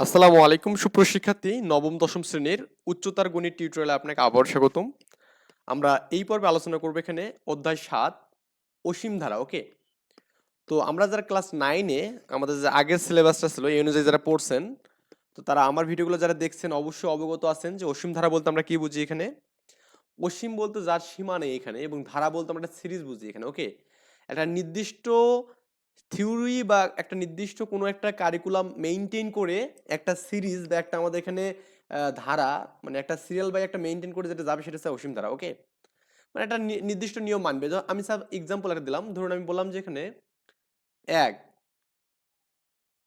আসসালামু আলাইকুম সুপ্রশিক্ষার্থী নবম, দশম শ্রেণির উচ্চতার গণিত টিউটোরিয়ালে আপনাকে আবার স্বাগতম। আমরা এই পর্বে আলোচনা করব এখানে অধ্যায় সাত, অসীম ধারা ওকে তো আমরা যারা ক্লাস নাইনে আমাদের যে আগের সিলেবাসটা ছিল, এই অনুযায়ী যারা পড়ছেন, তো তারা আমার ভিডিওগুলো যারা দেখছেন, অবশ্যই অবগত আছেন যে অসীম ধারা বলতে আমরা কি বুঝি এখানে? অসীম বলতে যার সীমা নেই এখানে এবং ধারা বলতে আমরা সিরিজ বুঝি এখানে ওকে একটা নির্দিষ্ট থিওরি বা একটা নির্দিষ্ট কোনো একটা কারিকুলাম মেনটেন করে একটা সিরিজ বা একটা আমাদের এখানে ধারা মানে একটা সিরিয়াল বা একটা মেনটেন করে যেটা যাবে সেটা হচ্ছে অসীম ধারা ওকে মানে একটা নির্দিষ্ট নিয়ম মানবে। আমি সব এক্সাম্পল একটা দিলাম। ধরুন আমি বললাম যে এখানে এক,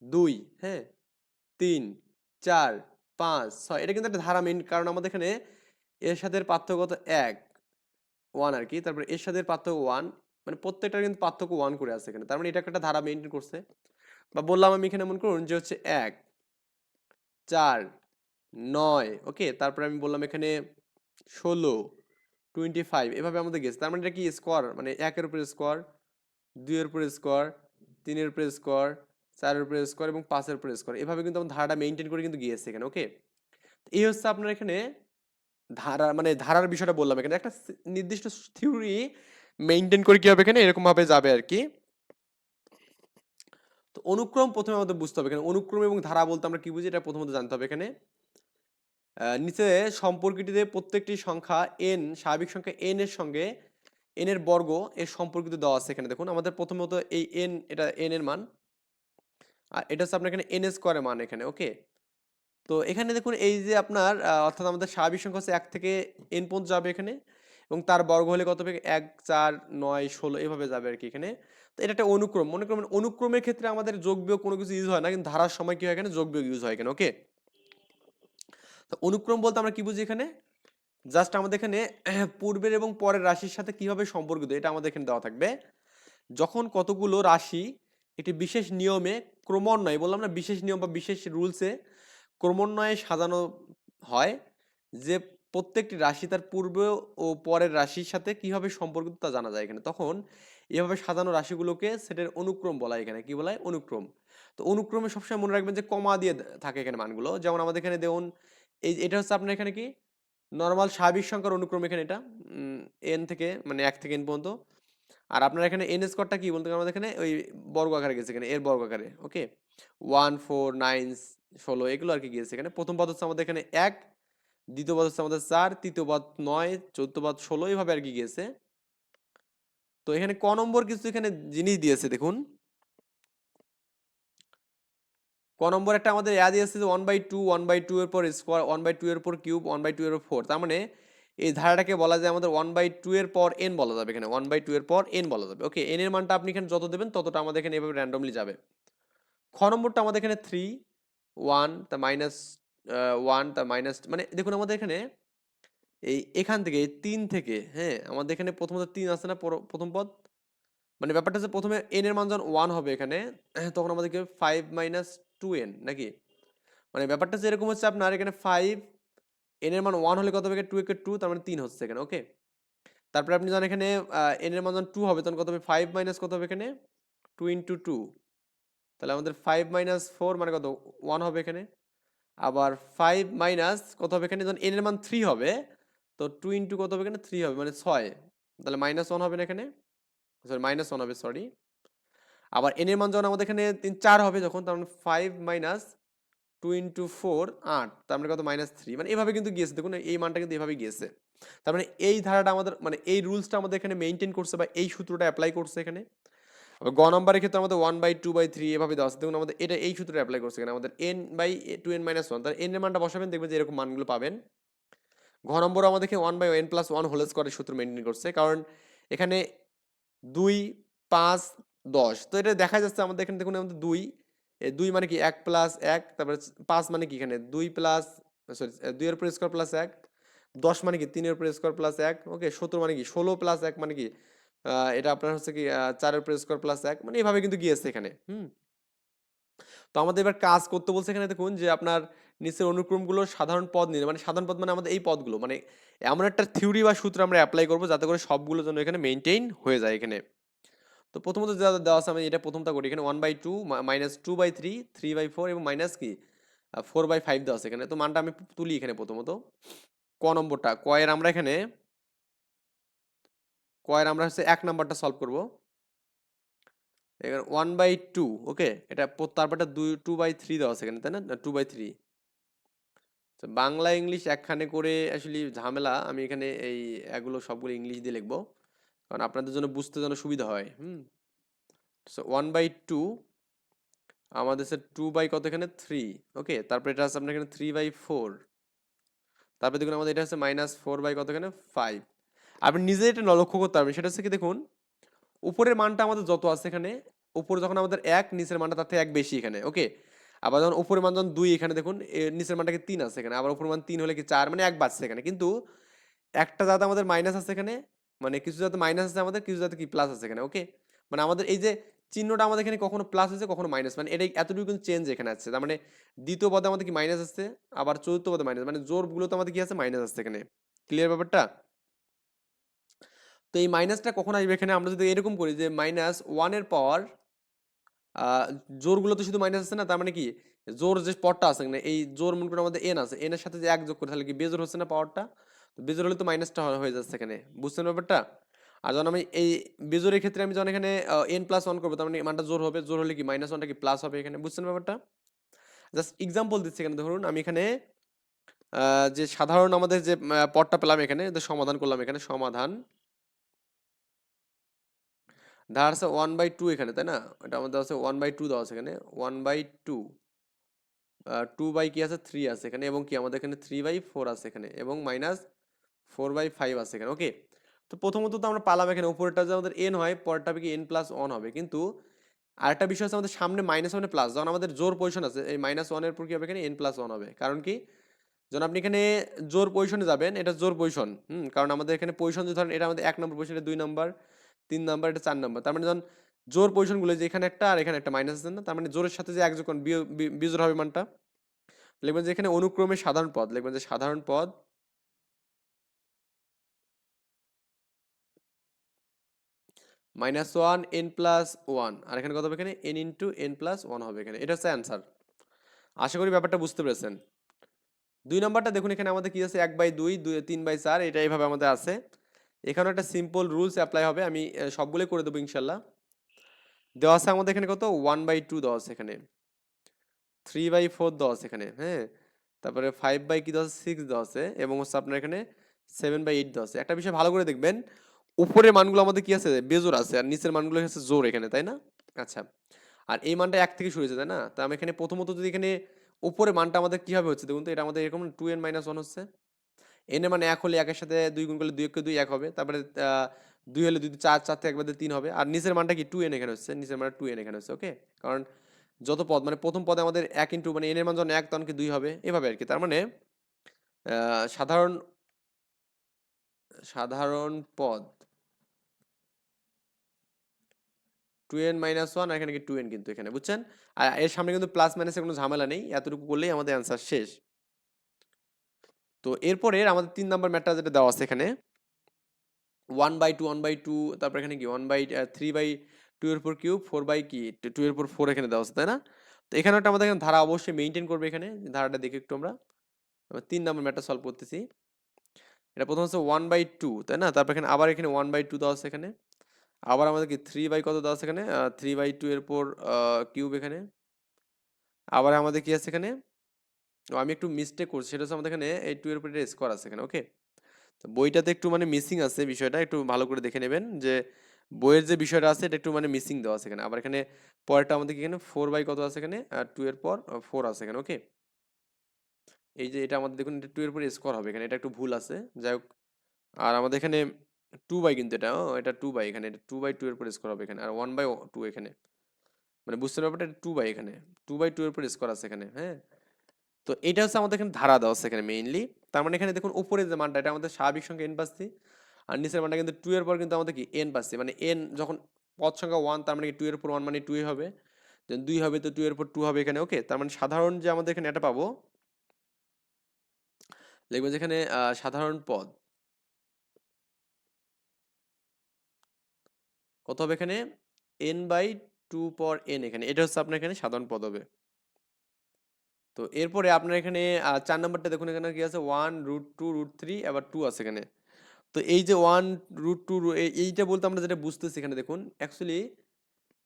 দুই হ্যাঁ? তিন, চার, পাঁচ, ছয়, এটা কিন্তু একটা ধারা মেন কারণ আমাদের এখানে এর সাথে পার্থক্য এক ওয়ান আর কি। তারপরে এর সাথে পার্থক্য ওয়ান মানে প্রত্যেকটার কিন্তু পার্থক্য ওয়ান করে আছে এখানে। তার মানে এটা একটা ধারা মেনটেন করছে। বা বললাম আমি এখানে মনে করুন যে হচ্ছে এক, চার, নয় ওকে তারপরে আমি বললাম এখানে ষোলো টোয়েন্টি ফাইভ এভাবে আমাদের গেছে। তার মানে এটা কি স্কোয়ার মানে একের উপরে স্কোয়ার দুইয়ের উপরে স্কোয়ার তিনের উপরে স্কোয়ার চারের উপরে স্কোয়ার এবং পাঁচের উপরে স্কোয়ার এভাবে কিন্তু আমার ধারাটা মেনটেন করে কিন্তু গিয়েছে এখানে ওকে এই হচ্ছে আপনার এখানে ধারা মানে ধারার বিষয়টা বললাম এখানে। একটা নির্দিষ্ট থিওরি মেনটেন করে কি হবে এখানে? এরকম ভাবে যাবে আর কি তো অনুক্রম প্রথমে আমাদের বুঝতে হবে এখানে। অনুক্রম এবং ধারা বলতে আমরা কি বুঝি? এটা প্রথমত জানতে হবে এখানে। নিচে সম্পর্কটিতে প্রত্যেকটি সংখ্যা এন স্বাভাবিক সংখ্যা এন এর সঙ্গে এন এর বর্গ এর সম্পর্কিত দেওয়া আছে এখানে। দেখুন, আমাদের প্রথমত এই এন এটা এন এর মান। আর এটা হচ্ছে আপনার এখানে এন স্কোয়ারের মান এখানে ওকে তো এখানে দেখুন, এই যে আপনার অর্থাৎ আমাদের স্বাভাবিক সংখ্যা হচ্ছে এক থেকে এন পর্যন্ত যাবে এখানে। এবং তার বর্গ হলে কত হবে এক, চার, নয়, ষোলো, এভাবে যাবে আর কি এখানে। তো এটা একটা অনুক্রম। মনে করুন অনুক্রমের ক্ষেত্রে আমাদের যোগ বিয়োগ কোনো কিছু ইউজ হয় না, কিন্তু ধারার সময় কী হয় এখানে? যোগ বিয়োগ ইউজ হয় এখানে ওকে তো অনুক্রম বলতে আমরা কি বুঝি এখানে? জাস্ট আমাদের এখানে পূর্বের এবং পরের রাশির সাথে কীভাবে সম্পর্কিত, এটা আমাদের এখানে দেওয়া থাকবে। যখন কতগুলো রাশি একটি বিশেষ নিয়মে ক্রমান্বয়ে, বললাম না বিশেষ নিয়ম বা বিশেষ রুলসে ক্রমান্বয়ে সাজানো হয়, যে প্রত্যেকটি রাশি তার পূর্ব ও পরের রাশির সাথে কীভাবে সম্পর্কিত তা জানা যায় এখানে। তখন এভাবে সাজানো রাশিগুলোকে সেটের অনুক্রম বলা এখানে। কি বলা হয়? অনুক্রম। তো অনুক্রমে সবসময় মনে রাখবেন যে কমা দিয়ে থাকে এখানে মানগুলো। যেমন আমাদের এখানে দেখুন, এই এটা হচ্ছে আপনার এখানে কি? নর্মাল স্বাভাবিক সংখ্যার অনুক্রম এখানে এটা। এন থেকে মানে এক থেকে এন পর্যন্ত। আর আপনার এখানে এন স্কোয়ারটা কি বলতে আমাদের এখানে ওই বর্গ আকারে গেছে এখানে, এর বর্গ আকারে ওকে ওয়ান ফোর নাইন ষোলো, এগুলো আর কি গিয়েছে এখানে। প্রথম পদ হচ্ছে আমাদের এখানে এক দ্বিতীয় পদ হচ্ছে আমাদের চার, তৃতীয় পদ নয় চতুর্থ পদ ষোলো এইভাবে আর কি গিয়েছে। তো এখানে ক নম্বর কিছু এখানে জিনিস দিয়েছে, দেখুন। ক নম্বর একটা আমাদের এয়া দিয়েছে যে one by two one by two এর পর স্কোয়ার ওয়ান বাই টু এর পর কিউব ওয়ান বাই টু এর ফোর তার মানে এই ধারাটাকে বলা যায় আমাদের ওয়ান বাই টু এর পর এন বলা যাবে এখানে। ওয়ান বাই টু এর পর এন বলা যাবে। ওকে এন এর মানটা আপনি এখানে যত দেবেন ততটা আমাদের এখানে এভাবে র্যান্ডমলি যাবে। খ নম্বরটা আমাদের এখানে থ্রি ওয়ান তা মাইনাস ওয়ান তা মাইনাস মানে দেখুন আমাদের এখানে এই এখান থেকে এই তিন থেকে হ্যাঁ? আমাদের এখানে প্রথমত তিন আছে না প্রথম পদ? মানে ব্যাপারটা হচ্ছে প্রথমে এন এর মান যখন ওয়ান হবে এখানে তখন আমাদেরকে ফাইভ মাইনাস টু এন নাকি? মানে ব্যাপারটা হচ্ছে এরকম হচ্ছে আপনার এখানে ফাইভ এন এর মান ওয়ান হলে কত হবে? টু একে টু তার মানে তিন হচ্ছে এখানে ওকে তারপরে আপনি যখন এখানে এন এর মান যখন টু হবে, তখন কত হবে? ফাইভ মাইনাস কত হবে এখানে? টু ইন্টু টু তাহলে আমাদের ফাইভ মাইনাস ফোর মানে কত? ওয়ান হবে এখানে। আবার ফাইভ মাইনাস কত হবে এখানে? যখন এন এর মান থ্রি হবে, তো টু ইন্টু কত হবে এখানে? থ্রি হবে মানে ছয়। তাহলে মাইনাস ওয়ান হবে না এখানে? সরি মাইনাস ওয়ান হবে সরি আবার এন এর মান যখন আমাদের এখানে তিন, চার হবে যখন, তার মানে five minus two into four আট। তার মানে কত? মাইনাস থ্রি মানে এভাবে কিন্তু গিয়েছে। দেখুন, এই মানটা কিন্তু এভাবে গিয়েছে। তার মানে এই ধারাটা আমাদের মানে এই রুলসটা আমাদের এখানে মেনটেন করছে বা এই সূত্রটা অ্যাপ্লাই করছে এখানে। গ নম্বরের ক্ষেত্রে আমাদের one by two by three এভাবে দেওয়া আছে। দেখুন, আমাদের এটা এই সূত্রে অ্যাপ্লাই করছে এখানে। আমাদের N by two N minus one তার এন এর মানটা বসাবেন, দেখবেন যে এরকম মানগুলো পাবেন। ঘ নম্বর আমাদেরকে one by N plus one whole স্কোয়ারের সূত্র মেনটেন করছে, কারণ এখানে দুই, পাঁচ, দশ। তো এটা দেখা যাচ্ছে আমাদের এখানে, দেখুন, আমাদের দুই দুই মানে কি, এক প্লাস এক, তারপরে পাঁচ মানে কি এখানে? দুই প্লাস সরি দুইয়ের উপর স্কোয়ার প্লাস এক, দশ মানে কি, তিনের উপর স্কোয়ার প্লাস এক ওকে সতেরো মানে কি, ষোলো প্লাস এক মানে কি এটা আপনার হচ্ছে কি চারের উপর স্কোয়ার প্লাস এক মানে এইভাবে কিন্তু গিয়েছে এখানে, হুম? তো আমাদের এবার কাজ করতে বলছে এখানে দেখুন যে আপনার নিচের অনুক্রমগুলো সাধারণ পদ নিয়ে মানে সাধারণ পদ মানে আমাদের এই পদগুলো মানে এমন একটা থিওরি বা সূত্র আমরা অ্যাপ্লাই করব যাতে করে সবগুলো যেন এখানে মেনটেইন হয়ে যায় এখানে। তো প্রথমত যা দেওয়া আছে আমি এটা প্রথমটা করি, এখানে one by two minus two by three three by four এবং মাইনাস কি? ফোর বাই ফাইভ দেওয়া আছে এখানে, তো মানটা আমি তুলি এখানে প্রথমত, ক নম্বরটা কয়ের আমরা এখানে কয়ের আমরা হচ্ছে এক নাম্বারটা সলভ করব। এখানে ওয়ান বাই টু ওকে এটা তারপরটা দুই টু বাই থ্রি দেওয়া আছে এখানে, তাই না? টু বাই থ্রি তো বাংলা, ইংলিশ একখানে করে আসলে ঝামেলা, আমি এখানে এই এগুলো সবগুলো ইংলিশ দিয়ে লিখব। কারণ আপনাদের জন্য বুঝতে যেন সুবিধা হয়, হুম? ওয়ান বাই টু আমাদের স্যার টু বাই কত এখানে? থ্রি ওকে তারপর এটা আছে আপনার এখানে থ্রি বাই ফোর তারপরে দেখুন আমাদের এটা হচ্ছে মাইনাস ফোর বাই কত এখানে? ফাইভ আপনি নিজে এটা লক্ষ্য করতে পারবেন। সেটা হচ্ছে কি দেখুন, উপরের মানটা আমাদের যত আছে এখানে, উপরে যখন আমাদের এক, নিচের মানটা তার থেকে এক বেশি এখানে, ওকে? আবার যখন উপরের মান যখন দুই, এখানে দেখুন নিচের মানটাকে তিন আছে এখানে, আবার উপরের মান তিন হলে কি চার মানে এক বাজছে এখানে। কিন্তু একটা যাতে আমাদের মাইনাস আছে এখানে মানে কিছু যাতে মাইনাস আছে আমাদের, কিছু যাতে কি প্লাস আছে এখানে, ওকে? মানে আমাদের এই যে চিহ্নটা আমাদের এখানে কখনো প্লাস আছে কখনো মাইনাস মানে এটা এতটুকু কিন্তু চেঞ্জ এখানে আছে। তার মানে দ্বিতীয় পদে আমাদের কি মাইনাস আসছে, আবার চতুর্থ পদে মাইনাস মানে জোরগুলো তো আমাদের কি আছে? মাইনাস আসছে এখানে। ক্লিয়ার ব্যাপারটা? তো এই মাইনাসটা কখন আসবে এখানে আমরা যদি এরকম করি যে মাইনাস ওয়ানের পাওয়ার জোরগুলো তো শুধু মাইনাস আছে না, তার মানে কি? জোর যে পদটা আছে এখানে এই জোর মনে করে আমাদের এন আছে এনের সাথে যে এক যোগ করে, তাহলে কি বেজোর হচ্ছে না পাওয়ারটা বেজোর হলে তো মাইনাসটা হয়ে যাচ্ছে এখানে, বুঝছেন ব্যাপারটা? আর যখন আমি এই বেজোরের ক্ষেত্রে আমি যখন এখানে এন প্লাস ওয়ান করব, তার মানে মানটা জোর হবে, জোর হলে কি মাইনাস ওয়ানটা কি প্লাস হবে এখানে, বুঝছেন ব্যাপারটা? জাস্ট এক্সাম্পল দিচ্ছি এখানে, ধরুন আমি এখানে যে সাধারণ আমাদের যে পদটা পেলাম এখানে সমাধান করলাম এখানে, সমাধান ধার আছে ওয়ান বাই টু এখানে, তাই না? এটা আমাদের আছে ওয়ান বাই টু দেওয়া আছে এখানে। One by two two by কি আছে? থ্রি আছে এখানে এবং কি আমাদের এখানে থ্রি বাই ফোর আছে এখানে এবং মাইনাস ফোর বাই ফাইভ আছে এখানে। ওকে তো প্রথমত তো আমরা পালাম এখানে। উপরেরটা যে আমাদের এন হয়, পরেরটা কি এন প্লাস ওয়ান হবে। কিন্তু আরেকটা বিষয় আছে আমাদের সামনে মাইনাস ওয়ানে প্লাস যখন আমাদের জোর পজিশন আছে, এই মাইনাস ওয়ানের পর কি হবে এখানে? এন প্লাস ওয়ান হবে। কারণ কি? যখন আপনি এখানে জোর পজিশনে যাবেন, এটা জোর পজিশন হুম, কারণ আমাদের এখানে পজিশন যে ধরেন, এটা আমাদের এক নম্বর পজিশন এটা দুই নম্বর তিন নাম্বার এটা চার নাম্বার। তার মানে যখন জোর পজিশনগুলো যে এখানে একটা আর এখানে একটা মাইনাস আছে না? তার মানে জোরের সাথে যে এক যখন বিয়- বি- হবে মানটা, লিখবেন যে এখানে অনুক্রমে সাধারণ পদ, লিখবেন যে সাধারণ পদ minus one n plus one আর এখানে কত হবে এখানে? N into n plus one হবে এখানে। এটা হচ্ছে অ্যান্সার আশা করি ব্যাপারটা বুঝতে পেরেছেন। দুই নম্বরটা দেখুন এখানে আমাদের কি আছে? এক বাই দুই দুই, তিন বাই চার, এটা এইভাবে আমাদের আছে। এখানে একটা সিম্পল রুলস অ্যাপ্লাই হবে, আমি সবগুলোই করে দেবো ইনশাল্লাহ। দেওয়া আছে আমাদের এখানে কত? ওয়ান বাই টু দেওয়া আছে এখানে। থ্রি বাই ফোর দেওয়া আছে এখানে হ্যাঁ? তারপরে ফাইভ বাই কি দেওয়া আছে? সিক্স দেওয়া আছে, এবং হচ্ছে আপনার এখানে সেভেন বাই এইট দেওয়া আছে। একটা বিষয় ভালো করে দেখবেন, উপরের মানগুলো আমাদের কি আছে? বেজোর আছে, আর নিচের মানগুলো হচ্ছে জোর এখানে, তাই না? আচ্ছা আর এই মানটা এক থেকে শুরু হয়েছে, তাই না? তা আমি এখানে প্রথমত যদি এখানে উপরে মানটা আমাদের কীভাবে হচ্ছে? দেখুন তো, এটা আমাদের এরকম টু এন মাইনাস ওয়ান হচ্ছে। এন মানে এক হলে একের সাথে দুই গুণ করলে দুই একে দুই এক হবে। তারপরে দুই হলে দুই চার চার থেকে একবার তিন হবে। আর নিচের মানটা কি টু এন এখানে হচ্ছে? নিচের মানে টু এন এখানে হচ্ছে ওকে কারণ যত পদ মানে প্রথম পদে আমাদের এক ইন্টু মানে এন এর মান যখন এক, তখন কি দুই হবে? এভাবে আর কি তার মানে সাধারণ সাধারণ পদ টু এন মাইনাস ওয়ান আর এখানে কি টু এন কিন্তু এখানে, বুঝছেন? আর এর সামনে কিন্তু প্লাস মাইনাসের কোনো ঝামেলা নেই। এতটুকু করলেই আমাদের অ্যান্সার শেষ। তো এরপরে আমাদের তিন নাম্বার ম্যাটটা যেটা দেওয়া আছে এখানে one by two one by two তারপর এখানে কি? One by three by two এর পর কিউব ফোর বাই কি? টু এর পর ফোর এখানে দেওয়া আছে, তাই না? তো এখানে একটা আমাদের এখানে ধারা অবশ্যই মেনটেন করবে এখানে, ধারাটা দেখে একটু আমরা। তিন নাম্বার ম্যাটটা সলভ করতেছি। এটা প্রথম হচ্ছে ওয়ান বাই টু তাই না? তারপর এখানে আবার এখানে ওয়ান বাই টু দেওয়া আছে এখানে। আবার আমাদের কি থ্রি বাই কত দেওয়া আছে এখানে? থ্রি বাই টু এর পর কিউব এখানে। আবার আমাদের কি আছে এখানে? আমি একটু মিস্টেক করছি। সেটা হচ্ছে আমাদের এখানে এই টু এর উপর স্কোয়ার আছে এখানে ওকে তো বইটাতে একটু মানে মিসিং আছে বিষয়টা, একটু ভালো করে দেখে নেবেন যে বইয়ের যে বিষয়টা আছে, এটা একটু মানে মিসিং দেওয়া আছে এখানে। আবার এখানে পরেরটা আমাদের এখানে? ফোর বাই কত আছে এখানে? আর টু এর পর ফোর আছে এখানে ওকে এই যে এটা আমাদের দেখুন, এটা টু এর পর স্কোয়ার হবে এখানে, এটা একটু ভুল আছে। যাই হোক, আর আমাদের এখানে টু বাই কিন্তু এটা এটা টু বাই এখানে, এটা টু বাই টু এর পর স্কোয়ার হবে এখানে, আর ওয়ান বাই টু এখানে। মানে বুঝতে পারবে এটা টু বাই এখানে টু বাই টু এর পর স্কোয়ার আছে এখানে হ্যাঁ? তো এটা হচ্ছে আমাদের এখানে ধারা দেওয়া আছে এখানে মেইনলি তার মানে এখানে দেখুন উপরে যে মানটা, এটা আমাদের স্বাভাবিক সংখ্যা এন পাচ্ছি। আর নিচের মানটা কিন্তু টু এর পর কিন্তু আমাদের কি এন পাচ্ছি। মানে এন যখন পদ সংখ্যা ওয়ান তার মানে টু এর পর ওয়ান মানে টুই হবে। দুই হবে তো টু এর পর টু হবে এখানে ওকে তার মানে সাধারণ যে আমাদের এখানে এটা পাবো, লিখব যেখানে সাধারণ পদ। কত হবে এখানে? এন বাই টু পর এন এখানে। এটা হচ্ছে আপনার এখানে সাধারণ পদ হবে। তো এরপরে আপনার এখানে চার নাম্বারটা দেখুন এখানে কি আছে? One root two root three আবার টু আছে এখানে। তো এই যে ওয়ান রুট টু এইটা বলতে আমরা যেটা বুঝতেছি এখানে দেখুন অ্যাকচুয়ালি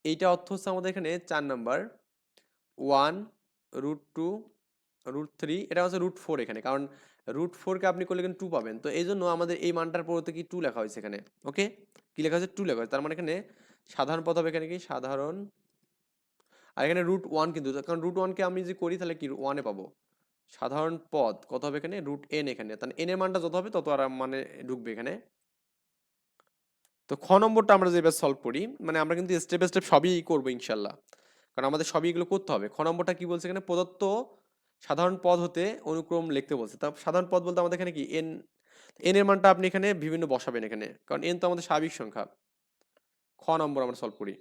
এইটা অর্থ হচ্ছে আমাদের এখানে চার number one root two root three এটা হচ্ছে রুট ফোর এখানে। কারণ রুট ফোরকে আপনি করলে কিন্তু টু পাবেন। তো এই জন্য আমাদের এই মানটার পরতে কি টু লেখা হয়েছে এখানে ওকে কি লেখা হয়েছে? টু লেখা হয়েছে। তার মানে এখানে সাধারণ পথ হবে এখানে কি? সাধারণ আর এখানে রুট ওয়ান কিন্তু কারণ রুট ওয়ানকে আমি যদি করি তাহলে কি ওয়ানে পাবো। সাধারণ পদ, কত হবে এখানে? রুট এন এখানে। তাহলে এন এর মানটা যত হবে তত আর মানে ঢুকবে এখানে। তো খ নম্বরটা আমরা যে সলভ করি মানে আমরা কিন্তু স্টেপ স্টেপ সবই করব ইনশাল্লাহ। কারণ আমাদের সবই এগুলো করতে হবে। খ নম্বরটা কি বলছে এখানে? প্রদত্ত সাধারণ পদ হতে অনুক্রম লিখতে বলছে। তা সাধারণ পদ বলতে আমাদের এখানে কি? এন এন এর মানটা আপনি এখানে বিভিন্ন বসাবেন এখানে। কারণ এন তো আমাদের স্বাভাবিক সংখ্যা। খ নম্বর আমরা সলভ করি।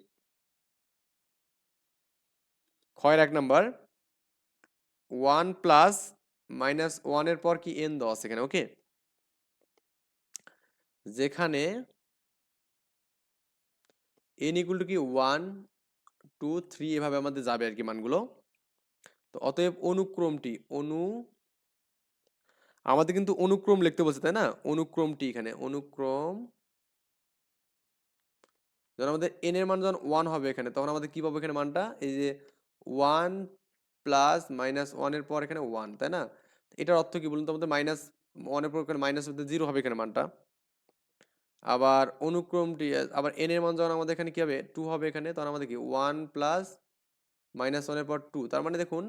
খয়ের এক নাম্বার। ওয়ান প্লাস মাইনাস ওয়ানের পর কি এন দেওয়া আছে এখানে? ওকে? যেখানে এন ইকুয়াল টু কি? ওয়ান, টু, থ্রি এভাবে আমাদের যাবে আর কি মানগুলো। তো অতএব অনুক্রমটি, অনু, আমাদের কিন্তু অনুক্রম লিখতে বলছে, তাই না? অনুক্রমটি এখানে, অনুক্রম। যখন আমাদের এন এর মান যখন ওয়ান হবে এখানে, তখন আমাদের কি পাবো এখানে মানটা? এই যে ওয়ান প্লাস মাইনাস ওয়ানের পর এখানে ওয়ান, তাই না? এটার অর্থ কি বলুন তো আমাদের? মাইনাস ওয়ানের পর এখানে মাইনাস জিরো হবে এখানে মানটা। আবার অনুক্রমটি আবার এন এর মান যখন আমাদের এখানে কি হবে? টু হবে এখানে, তখন আমাদের কি? ওয়ান প্লাস মাইনাস ওয়ানের পর টু তার মানে দেখুন,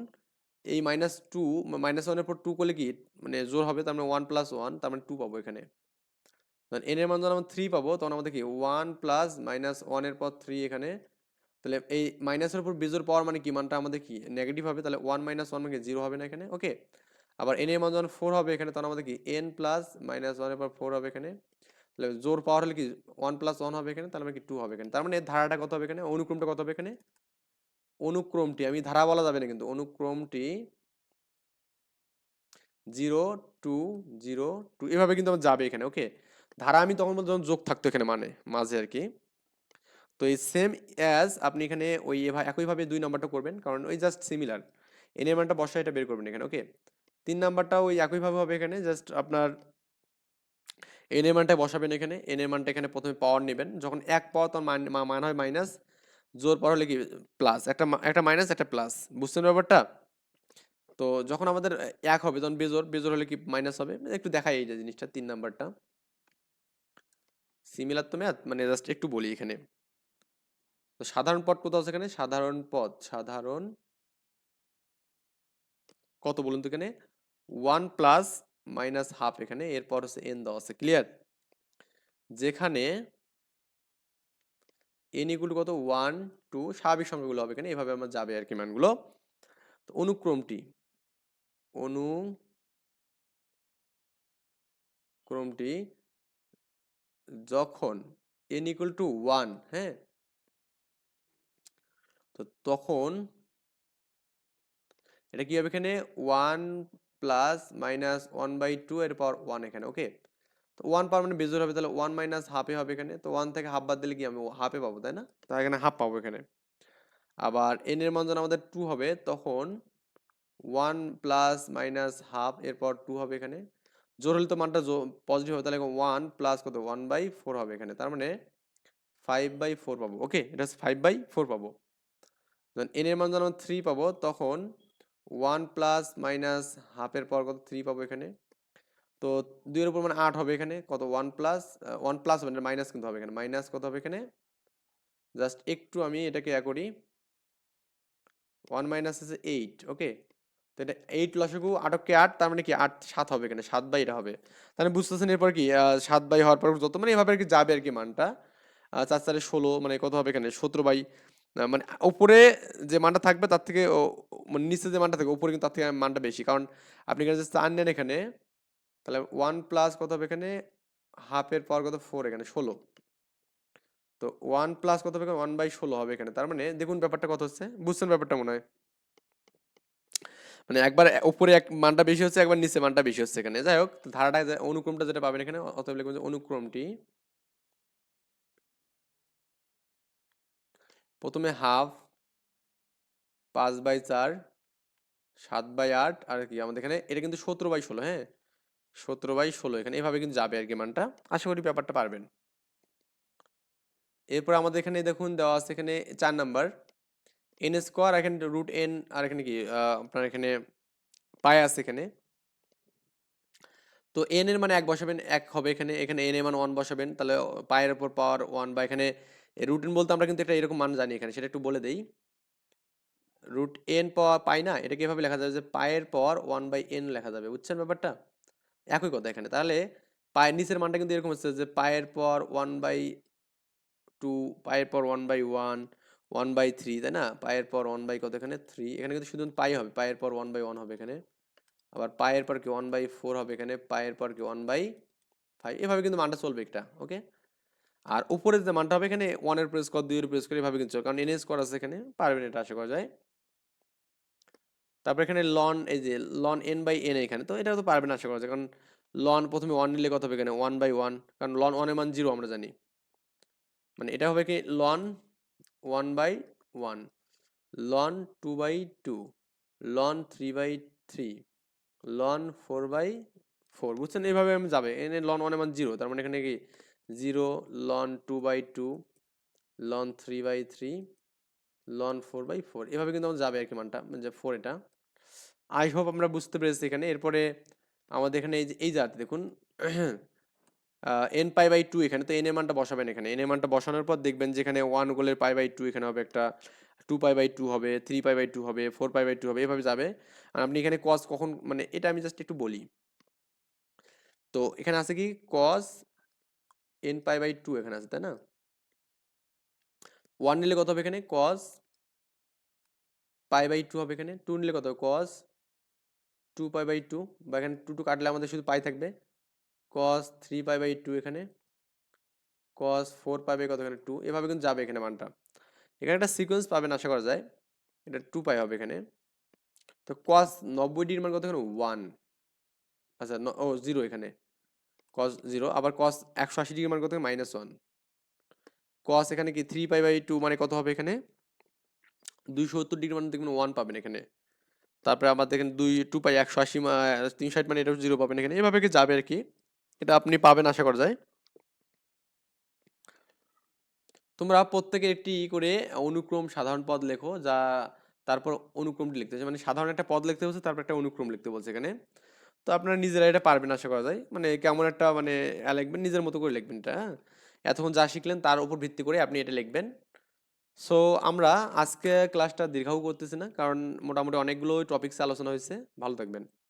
এই মাইনাস টু মাইনাস ওয়ানের পর টু করলে কি? মানে জোর হবে, তার মানে ওয়ান প্লাস ওয়ান তার মানে টু পাবো এখানে। এন এর মান যখন আমরা থ্রি পাবো, তখন আমাদের কি? ওয়ান প্লাস মাইনাস ওয়ানের পর থ্রি এখানে তাহলে এই মাইনাসের উপর বিজোর পাওয়ার মানে কি? মানটা আমাদের কি? নেগেটিভ হবে, তাহলে ওয়ান মাইনাস ওয়ান মানে জিরো হবে না এখানে ওকে আবার এন এর মান যখন ফোর হবে এখানে, তখন আমাদের কি? এন প্লাস মাইনাস ওয়ানের পর ফোর হবে এখানে, তাহলে জোর পাওয়ার হলে কি? ওয়ান প্লাস ওয়ান হবে এখানে, তাহলে কি টু হবে এখানে, তার মানে ধারাটা কত হবে এখানে? অনুক্রমটা কত হবে এখানে? অনুক্রমটি, আমি ধারা বলা যাবে না কিন্তু, অনুক্রমটি জিরো টু জিরো টু এভাবে কিন্তু আমার যাবে এখানে ওকে ধারা আমি তখন যখন যোগ থাকতো এখানে মানে মাঝে আর কি তো এই সেম অ্যাজ আপনি এখানে ওই একইভাবে দুই নাম্বারটা করবেন, কারণ ওই জাস্ট সিমিলার এন এর মানটা বসা এটা বের করবেন এখানে ওকে তিন নাম্বারটা ওই একইভাবে হবে এখানে জাস্ট আপনার এন এর মানটা বসাবেন এখানে এন এর মানটা এখানে প্রথমে পাওয়ার নেবেন, যখন এক পাওয়ার তখন মান মান হয় মাইনাস জোর পাওয়ার হলে কি প্লাস একটা একটা মাইনাস একটা প্লাস বুঝছেন ব্যাপারটা? তো যখন আমাদের এক হবে, তখন বেজোর বেজোর হলে কি মাইনাস হবে? একটু দেখাই এই যে জিনিসটা, তিন নাম্বারটা সিমিলার তো ম্যাথ মানে জাস্ট একটু বলি এখানে। তো সাধারণ পদ কত আছে এখানে? সাধারণ পদ, সাধারণ কত বলুন তো এখানে? ওয়ান প্লাস মাইনাস হাফ এখানে, এরপর হচ্ছে এন দেওয়া আছে, ক্লিয়ার? যেখানে এন ইকুয়াল কত? ওয়ান, টু, স্বাভাবিক সংখ্যাগুলো হবে এখানে, এভাবে আমার যাবে আর কি মানগুলো। তো অনুক্রমটি অনুক্রমটি যখন এন ইকুয়াল টু ওয়ান হ্যাঁ? তো তখন এটা কি হবে এখানে? One plus minus one by two এর পাওয়ার ওয়ান এখানে ওকে তো ওয়ান পাওয়ার মানে বেজোর হবে, তাহলে ওয়ান মাইনাস হাফে হবে এখানে। তো ওয়ান থেকে হাফ বাদ দিলে কি আমি হাফে পাবো, তাই না? তো এখানে হাফ পাবো এখানে। আবার এন এর মান যখন আমাদের টু হবে, তখন ওয়ান প্লাস মাইনাস হাফ এরপর টু হবে এখানে। জোর হলে তো মানটা পজিটিভ হবে, তাহলে ওয়ান প্লাস কত? ওয়ান বাই ফোর হবে এখানে। তার মানে ফাইভ বাই ফোর পাবো ওকে এটা ফাইভ বাই ফোর পাবো। যখন এন এর মান যখন থ্রি পাবো, তখন ওয়ান প্লাস মাইনাস হাফের পর কত থ্রি পাবো এখানে? তো দুইয়ের উপর মানে আট হবে এখানে, কত ওয়ান প্লাস ওয়ান প্লাস মানে মাইনাস কিন্তু হবে এখানে। মাইনাস কত হবে এখানে? জাস্ট একটু আমি এটাকে এ করি। ওয়ান মাইনাস আছে এইট ওকে তো এটা এইট লসগু আটককে আট, তার মানে কি আট, সাত হবে এখানে, সাত বাই এটা হবে। তাহলে বুঝতেছেন এরপর কি সাত বাই হওয়ার পর যত মানে এভাবে আর কি যাবে আর কি মানটা। চার চারে ষোলো মানে কত হবে এখানে? সতেরো বাই আহ, মানে উপরে যে মানটা থাকবে তার থেকে মানে নিচে যে মানটা থাকবে উপরে কিন্তু তার থেকে মানটা বেশি। কারণ আপনি এখানে চার নেন এখানে তাহলে ওয়ান প্লাস কত হবে এখানে? হাফের পর কত? ফোর এখানে ষোলো। তো ওয়ান প্লাস কত হবে? ওয়ান বাই ষোলো হবে এখানে। তার মানে দেখুন ব্যাপারটা কত হচ্ছে? বুঝছেন ব্যাপারটা মনে হয়? মানে একবার উপরে এক মানটা বেশি হচ্ছে একবার নিচে মানটা বেশি হচ্ছে এখানে। যাই হোক ধারাটা অনুক্রমটা যেটা পাবেন এখানে অতএব লিখবেন অনুক্রমটি প্রথমে হাফ পাঁচ বাই চার, সাত বাই আট, আর কি আমাদের এখানে, এটা কিন্তু সতেরো বাই ষোলো হ্যাঁ? সতেরো বাই ষোলো, এখানে এভাবে কিন্তু যাবে আর কি মানটা। আশা করি ব্যাপারটা পারবেন। এরপর আমাদের এখানে দেখুন, দেওয়া আছে এখানে চার নাম্বার এন স্কোয়ার এখানে রুট এন আর এখানে কি আপনার এখানে পাই আছে এখানে। তো এন এর মানে এক বসাবেন, এক হবে এখানে এখানে এন এর মান ওয়ান বসাবেন, তাহলে পায়ের উপর পাওয়ার ওয়ান বা এখানে রুট এন বলতে আমরা কিন্তু একটা এরকম মান জানি এখানে। সেটা একটু বলে দেই। রুট এন পাওয়া পাই না? এটাকে এভাবে লেখা যাবে যে পায়ের পর ওয়ান বাই এন লেখা যাবে। বুঝছেন ব্যাপারটা? একই কথা এখানে। তাহলে পায়ের নিচের মানটা কিন্তু এরকম হচ্ছে যে পায়ের পর ওয়ান বাই টু পায়ের পর one by one one by three তাই না? পায়ের পর ওয়ান বাই কত এখানে? থ্রি এখানে কিন্তু শুধু পাই হবে। পায়ের পর ওয়ান বাই ওয়ান হবে এখানে। আবার পায়ের পর কি ওয়ান বাই ফোর হবে এখানে? পায়ের পর কি ওয়ান বাই ফাইভ এভাবে কিন্তু মানটা চলবে একটা ওকে আর উপরে যে মানটা হবে এখানে ওয়ানের প্রেস কর, দুইয়ের প্রেস করে, এভাবে কিন্তু। কারণ এনএস করা আছে এখানে পারবেন এটা আশা করা যায়। তারপর এখানে লন এই যে লন এন বাই এন এখানে, তো এটা তো পারবেন আশা করা যায়। কারণ লন প্রথমে ওয়ান নিলে কত হবে এখানে? ওয়ান বাই ওয়ান কারণ লন ওয়ানের মান জিরো আমরা জানি। মানে এটা হবে কি? Ln one by one ln two by two ln three by three ln four by four বুঝছেন? এইভাবে আমি যাবে। এনে লন ওয়ানের মান জিরো তার মানে এখানে কি? Zero ln two by two ln three by three ln four by four এভাবে কিন্তু আমার যাবে আর কি মানটা মানে যে ফোর এটা। আই হোপ আমরা বুঝতে পেরেছি এখানে। এরপরে আমাদের এখানে এই যে, এই জাতি দেখুন। এন পাই বাই টু এখানে, তো এন এর মানটা বসাবেন এখানে। এন এর মানটা বসানোর পর দেখবেন যে এখানে ওয়ান গোলের পাই বাই টু এখানে হবে একটা টু পাই বাই টু হবে থ্রি পাই বাই টু হবে ফোর পাই বাই টু হবে, এভাবে যাবে। আর আপনি এখানে কস কখন মানে এটা আমি জাস্ট একটু বলি। তো এখানে আছে কি? Cos n pi by two এখানে আছে, তাই না? ওয়ান নিলে কত হবে এখানে? কস পাই বাই টু হবে এখানে। টু নিলে কত cos two pi by two বা এখানে টু টু কাটলে আমাদের শুধু পাই থাকবে। Cos three pi by two এখানে। কস ফোর পাই বাই কত এখানে? টু এভাবে কিন্তু যাবে এখানে মানটা। এখানে একটা সিকোয়েন্স পাবেন, আশা করা যায়। এটা টু পাই হবে এখানে। তো কস নব্বই ডিগ্রির মান কত এখানে? ওয়ান আচ্ছা ও জিরো এখানে। কস জিরো আবার কস একশো আশি ডিগ্রির মান কত মাইনাস ওয়ান কস এখানে কি থ্রি পাই বাই টু মানে কত হবে এখানে? দুইশো সত্তর ডিগ্রি মানে দেখবেন ওয়ান পাবেন এখানে। তারপরে আবার দেখেন দুই টু পাই একশো আশি তিনশো ষাট মানে এটা জিরো পাবেন এখানে। এভাবে কি যাবে আর কি? এটা আপনি পাবেন আশা করা যায়। তোমরা প্রত্যেকে একটি করে অনুক্রম সাধারণ পদ লেখো, যা তারপর অনুক্রমটি লিখতে মানে সাধারণ একটা পদ লিখতে হচ্ছে, তারপর একটা অনুক্রম লিখতে বলছে এখানে। তো আপনারা নিজেরা এটা পারবেন আশা করা যায়। মানে কেমন একটা মানে লিখবেন, নিজের মতো করে লিখবেন এটা হ্যাঁ? এতক্ষণ যা শিখলেন তার উপর ভিত্তি করে আপনি এটা লিখবেন। সো আমরা আজকে ক্লাসটা দীর্ঘাও করতেছি না, কারণ মোটামুটি অনেকগুলো টপিক্স আলোচনা হয়েছে। ভালো থাকবেন।